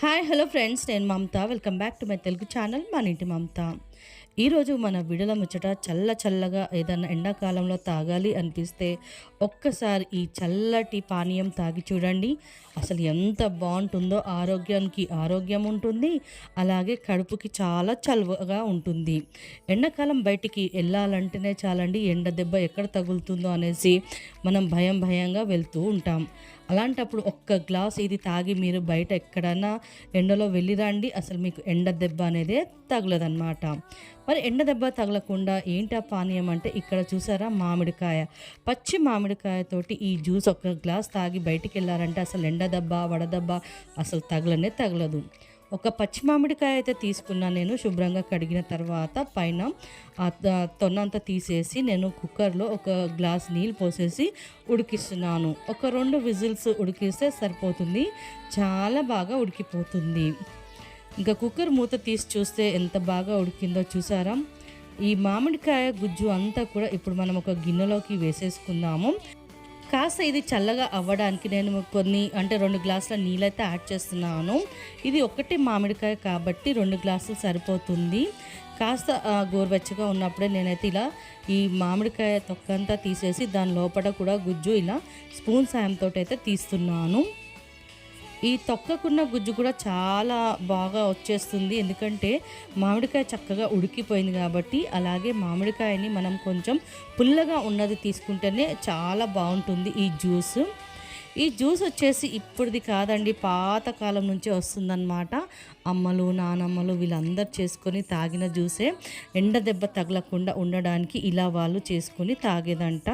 Hi hello friends నేను Mamata. Welcome back to my Telugu channel మన ఇంటి మమత ఈరోజు మన విడుదల ముచ్చట చల్ల చల్లగా ఏదైనా ఎండాకాలంలో తాగాలి అనిపిస్తే ఒక్కసారి ఈ చల్లటి పానీయం తాగి చూడండి. అసలు ఎంత బాగుంటుందో ఆరోగ్యానికి ఆరోగ్యం ఉంటుంది అలాగే కడుపుకి చాలా చలువగా ఉంటుంది. ఎండాకాలం బయటికి వెళ్ళాలంటేనే చాలండి ఎండ దెబ్బ ఎక్కడ తగులుతుందో అనేసి మనం భయం భయంగా వెళ్తూ ఉంటాం. అలాంటప్పుడు ఒక్క గ్లాస్ ఇది తాగి మీరు బయట ఎక్కడన్నా ఎండలో వెళ్ళి రండి అసలు మీకు ఎండ దెబ్బ అనేదే తగలదన్నమాట. మరి ఎండ దెబ్బ తగలకుండా ఏంటి ఆ పానీయం అంటే ఇక్కడ చూసారా మామిడికాయ. పచ్చి మామిడికాయతోటి ఈ జ్యూస్ ఒక్క గ్లాస్ తాగి బయటికి వెళ్ళారంటే అసలు ఎండ దెబ్బ వడదెబ్బ అసలు తగలనే తగలదు. ఒక పచ్చి మామిడికాయ అయితే తీసుకున్నా నేను శుభ్రంగా కడిగిన తర్వాత పైన ఆ తొన్నంతా తీసేసి నేను కుక్కర్లో ఒక గ్లాస్ నీళ్ళు పోసేసి ఉడికిస్తున్నాను. ఒక రెండు విజిల్స్ ఉడికిస్తే సరిపోతుంది. చాలా బాగా ఉడికిపోతుంది. ఇంకా కుక్కర్ మూత తీసి చూస్తే ఎంత బాగా ఉడికిందో చూసారా? ఈ మామిడికాయ గుజ్జు అంతా కూడా ఇప్పుడు మనం ఒక గిన్నెలోకి వేసేసుకుందాము. కాస్త ఇది చల్లగా అవ్వడానికి నేను కొన్ని అంటే రెండు గ్లాసుల నీళ్ళైతే యాడ్ చేస్తున్నాను. ఇది ఒకటి మామిడికాయ కాబట్టి రెండు గ్లాసులు సరిపోతుంది. కాస్త గోరువెచ్చగా ఉన్నప్పుడే నేనైతే ఇలా ఈ మామిడికాయ తొక్కంతా తీసేసి దాని లోపల కూడా గుజ్జు ఇలా స్పూన్ సాయంతో అయితే తీస్తున్నాను. ఈ తొక్కకున్న గుజ్జు కూడా చాలా బాగా వచ్చేస్తుంది. ఎందుకంటే మామిడికాయ చక్కగా ఉడికిపోయింది కాబట్టి అలాగే మామిడికాయని మనం కొంచెం పుల్లగా ఉన్నది తీసుకుంటేనే చాలా బాగుంటుంది ఈ జ్యూస్. ఈ జ్యూస్ వచ్చేసి ఇప్పుడుది కాదండి పాతకాలం నుంచే వస్తుందన్నమాట. అమ్మలు నానమ్మలు వీళ్ళందరూ చేసుకొని తాగిన జ్యూసే. ఎండ దెబ్బ తగలకుండా ఉండడానికి ఇలా వాళ్ళు చేసుకొని తాగేదంట.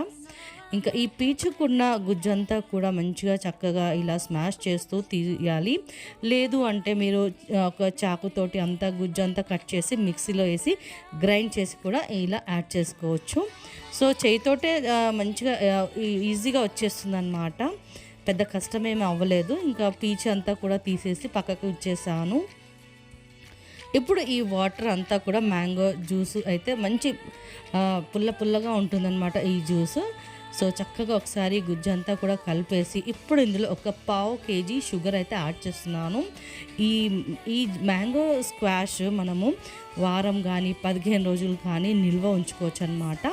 ఇంకా ఈ పీచుకున్న గుజ్జంతా కూడా మంచిగా చక్కగా ఇలా స్మాష్ చేస్తూ తీయాలి. లేదు అంటే మీరు ఒక చాకుతోటి అంతా గుజ్జంతా కట్ చేసి మిక్సీలో వేసి గ్రైండ్ చేసి కూడా ఇలా యాడ్ చేసుకోవచ్చు. సో చేయితోటే మంచిగా ఈ- ఈజీగా వచ్చేస్తుంది అనమాట పెద్ద కష్టమేమి అవ్వలేదు. ఇంకా పీచు అంతా కూడా తీసేసి పక్కకు ఇచ్చేసాను. ఇప్పుడు ఈ వాటర్ అంతా కూడా మ్యాంగో జ్యూస్ అయితే మంచి పుల్ల పుల్లగా ఉంటుందన్నమాట ఈ జ్యూస్. సో చక్కగా ఒకసారి గుజ్జు అంతా కూడా కలిపేసి ఇప్పుడు ఇందులో ఒక పావు కేజీ షుగర్ అయితే యాడ్ చేస్తున్నాను. ఈ ఈ మ్యాంగో స్క్వాష్ మనము వారం కానీ పదిహేను రోజులు కానీ నిల్వ ఉంచుకోవచ్చు అనమాట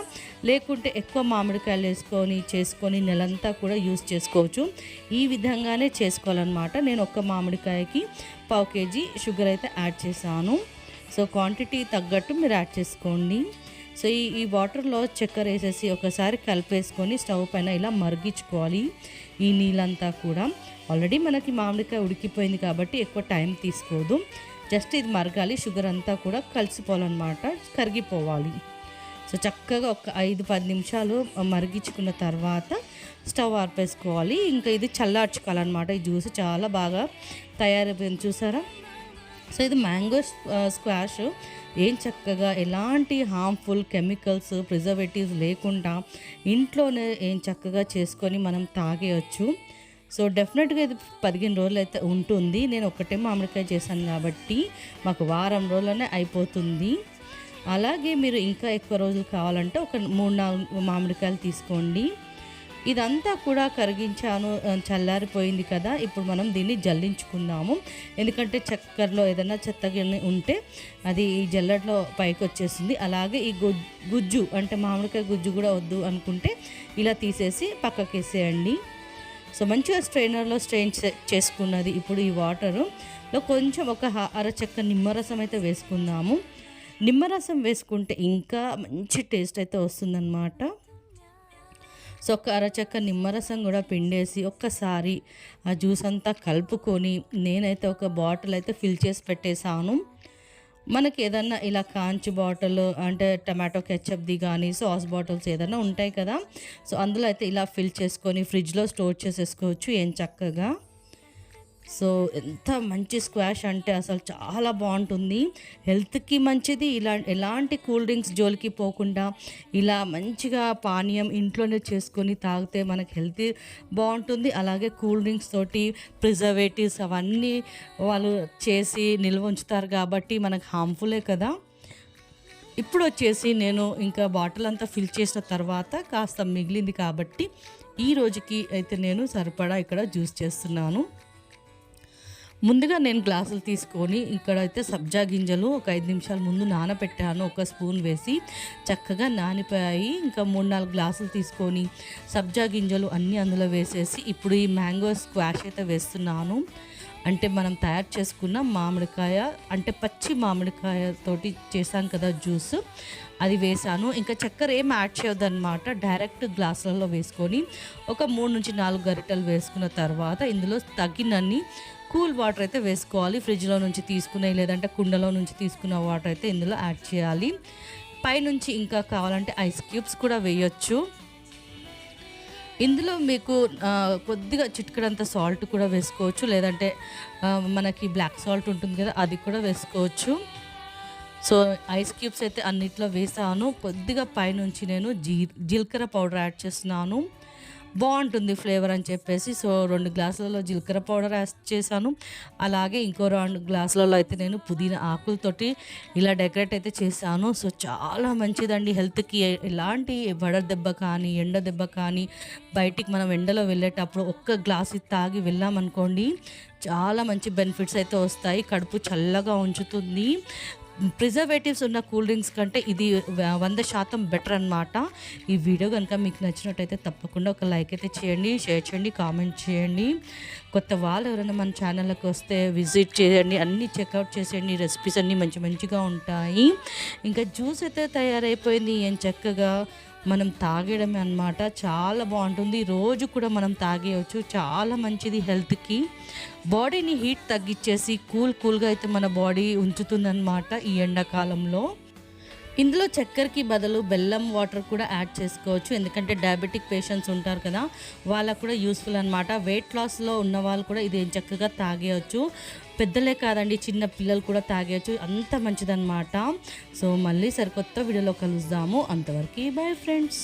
లేకుంటే ఎక్కువ మామిడికాయలు వేసుకొని చేసుకొని నెలంతా కూడా యూస్ చేసుకోవచ్చు. ఈ విధంగానే చేసుకోవాలన్నమాట. నేను ఒక్క మామిడికాయకి పావు కేజీ షుగర్ అయితే యాడ్ చేశాను. సో క్వాంటిటీ తగ్గట్టు మీరు యాడ్ చేసుకోండి. సో ఈ ఈ వాటర్లో చక్కెర వేసేసి ఒకసారి కలిపేసుకొని స్టవ్ పైన ఇలా మరిగించుకోవాలి. ఈ నీళ్ళంతా కూడా. ఆల్రెడీ మనకి మామిడికాయ ఉడికిపోయింది కాబట్టి ఎక్కువ టైం తీసుకోదు. జస్ట్ ఇది మరగాలి షుగర్ అంతా కూడా కలిసిపోవాలన్నమాట కరిగిపోవాలి. సో చక్కగా ఒక ఐదు పది నిమిషాలు మరిగించుకున్న తర్వాత స్టవ్ ఆర్పేసుకోవాలి. ఇంకా ఇది చల్లార్చుకోవాలన్నమాట. ఈ జ్యూస్ చాలా బాగా తయారైపోయింది. చూసారా? సో ఇది మ్యాంగో స్క్వాష్. ఏం చక్కగా ఎలాంటి హార్మ్ఫుల్ కెమికల్స్ ప్రిజర్వేటివ్స్ లేకుండా ఇంట్లోనే ఏం చక్కగా చేసుకొని మనం తాగేయచ్చు. సో డెఫినెట్గా ఇది పదిహేను రోజులు అయితే ఉంటుంది. నేను ఒకటే మామిడికాయ చేశాను కాబట్టి మాకు వారం రోజుల్లోనే అయిపోతుంది. అలాగే మీరు ఇంకా ఎక్కువ రోజులు కావాలంటే ఒక మూడు నాలుగు మామిడికాయలు తీసుకోండి. ఇదంతా కూడా కరిగించాను చల్లారిపోయింది కదా. ఇప్పుడు మనం దీన్ని జల్లించుకుందాము. ఎందుకంటే చక్కెరలో ఏదైనా చెత్తగిన్నె ఉంటే అది ఈ జల్లట్లో పైకి వచ్చేసింది అలాగే ఈ గుజ్జు అంటే మామిడికాయ గుజ్జు కూడా వద్దు అనుకుంటే ఇలా తీసేసి పక్కకి వేసేయండి సో మంచిగా స్ట్రైనర్లో స్ట్రెయిన్ చే- చేసుకున్నది ఇప్పుడు ఈ వాటరులో కొంచెం ఒక అర చెక్క నిమ్మరసం అయితే వేసుకుందాము. నిమ్మరసం వేసుకుంటే ఇంకా మంచి టేస్ట్ అయితే వస్తుందన్నమాట. సో ఒక అరచక్క నిమ్మరసం కూడా పిండేసి ఒక్కసారి ఆ జ్యూస్ అంతా కలుపుకొని నేనైతే ఒక బాటిల్ అయితే ఫిల్ చేసి పెట్టేశాను. మనకి ఏదన్నా ఇలా కాంచి బాటిల్ అంటే టమాటో కెచ్చప్ది కానీ సాస్ బాటిల్స్ ఏదైనా ఉంటాయి కదా సో అందులో అయితే ఇలా ఫిల్ చేసుకొని ఫ్రిడ్జ్లో స్టోర్ చేసేసుకోవచ్చు ఏం చక్కగా. సో ఎంత మంచి స్క్వాష్ అంటే అసలు చాలా బాగుంటుంది. హెల్త్కి మంచిది ఇలా ఎలాంటి కూల్ డ్రింక్స్ జోలికి పోకుండా ఇలా మంచిగా పానీయం ఇంట్లోనే చేసుకొని తాగితే మనకి హెల్తీ బాగుంటుంది. అలాగే కూల్ డ్రింక్స్ తోటి ప్రిజర్వేటివ్స్ అవన్నీ వాళ్ళు చేసి నిల్వ ఉంచుతారు కాబట్టి మనకు హార్మ్ఫులే కదా. ఇప్పుడు వచ్చేసి నేను ఇంకా బాటిల్ అంతా ఫిల్ చేసిన తర్వాత కాస్త మిగిలింది కాబట్టి ఈ రోజుకి అయితే నేను సరిపడా ఇక్కడ జ్యూస్ చేస్తున్నాను. ముందుగా నేను గ్లాసులు తీసుకొని ఇక్కడైతే సబ్జా గింజలు ఒక ఐదు నిమిషాల ముందు నానబెట్టాను ఒక స్పూన్ వేసి చక్కగా నానిపోయాయి. ఇంకా మూడు నాలుగు గ్లాసులు తీసుకొని సబ్జా గింజలు అన్నీ అందులో వేసేసి ఇప్పుడు ఈ మ్యాంగో స్క్వాష్ అయితే వేస్తున్నాను. అంటే మనం తయారు చేసుకున్న మామిడికాయ అంటే పచ్చి మామిడికాయతోటి చేశాం కదా జ్యూస్. అది వేసాను ఇంకా చక్కెర ఏం యాడ్ చేయొద్దన్నమాట. డైరెక్ట్ గ్లాసులలో వేసుకొని ఒక మూడు నుంచి నాలుగు గరిటెలు వేసుకున్న తర్వాత ఇందులో తగినన్ని కూల్ వాటర్ అయితే వేసుకోవాలి. ఫ్రిడ్జ్లో నుంచి తీసుకునే లేదంటే కుండలో నుంచి తీసుకున్న వాటర్ అయితే ఇందులో యాడ్ చేయాలి. పైనుంచి ఇంకా కావాలంటే ఐస్ క్యూబ్స్ కూడా వేయొచ్చు. ఇందులో మీకు కొద్దిగా చిటికడంత సాల్ట్ కూడా వేసుకోవచ్చు. లేదంటే మనకి బ్లాక్ సాల్ట్ ఉంటుంది కదా అది కూడా వేసుకోవచ్చు. సో ఐస్ క్యూబ్స్ అయితే అన్నిట్లో వేసాను. కొద్దిగా పైనుంచి నేను జీ జీలకర్ర పౌడర్ యాడ్ చేస్తున్నాను. బాగుంటుంది ఫ్లేవర్ అని చెప్పేసి. సో రెండు గ్లాసులలో జీలకర్ర పౌడర్ యాడ్ చేశాను. అలాగే ఇంకో రెండు గ్లాసులలో అయితే నేను పుదీనా ఆకులతోటి ఇలా డెకరేట్ అయితే చేశాను. సో చాలా మంచిదండి హెల్త్కి. ఎలాంటి వడ దెబ్బ కానీ ఎండ దెబ్బ కానీ బయటికి మనం ఎండలో వెళ్ళేటప్పుడు ఒక్క గ్లాస్ తాగి వెళ్ళామనుకోండి చాలా మంచి బెనిఫిట్స్ అయితే వస్తాయి. కడుపు చల్లగా ఉంచుతుంది. ప్రిజర్వేటివ్స్ ఉన్న కూల్ డ్రింక్స్ కంటే ఇది వంద శాతం బెటర్ అనమాట ఈ వీడియో కనుక మీకు నచ్చినట్టయితే తప్పకుండా ఒక లైక్ అయితే చేయండి షేర్ చేయండి కామెంట్ చేయండి. కొత్త వాళ్ళు ఎవరైనా మన ఛానల్కి వస్తే విజిట్ చేయండి అన్నీ చెక్అవుట్ చేసేయండి రెసిపీస్ అన్నీ మంచి మంచిగా ఉంటాయి. ఇంకా జ్యూస్ అయితే తయారైపోయింది ఏం చక్కగా. మనం తాగడమే అన్నమాట. చాలా బాగుంటుంది. రోజు కూడా మనం తాగేయచ్చు. చాలా మంచిది హెల్త్కి. బాడీని హీట్ తగ్గించేసి కూల్ కూల్గా అయితే మన బాడీ ఉంచుతుందన్నమాట ఈ ఎండాకాలంలో. ఇందులో చక్కెరకి బదులు బెల్లం వాటర్ కూడా యాడ్ చేసుకోవచ్చు. ఎందుకంటే డయాబెటిక్ పేషెంట్స్ ఉంటారు కదా వాళ్ళకు కూడా యూస్ఫుల్ అనమాట వెయిట్ లాస్లో ఉన్న వాళ్ళు కూడా ఇది చక్కగా తాగేయచ్చు. పెద్దలే కాదండి చిన్న పిల్లలు కూడా తాగేయచ్చు. అంత మంచిదన్నమాట. సో మళ్ళీ సరికొత్త వీడియోలో కలుద్దాము. అంతవరకు బాయ్ ఫ్రెండ్స్.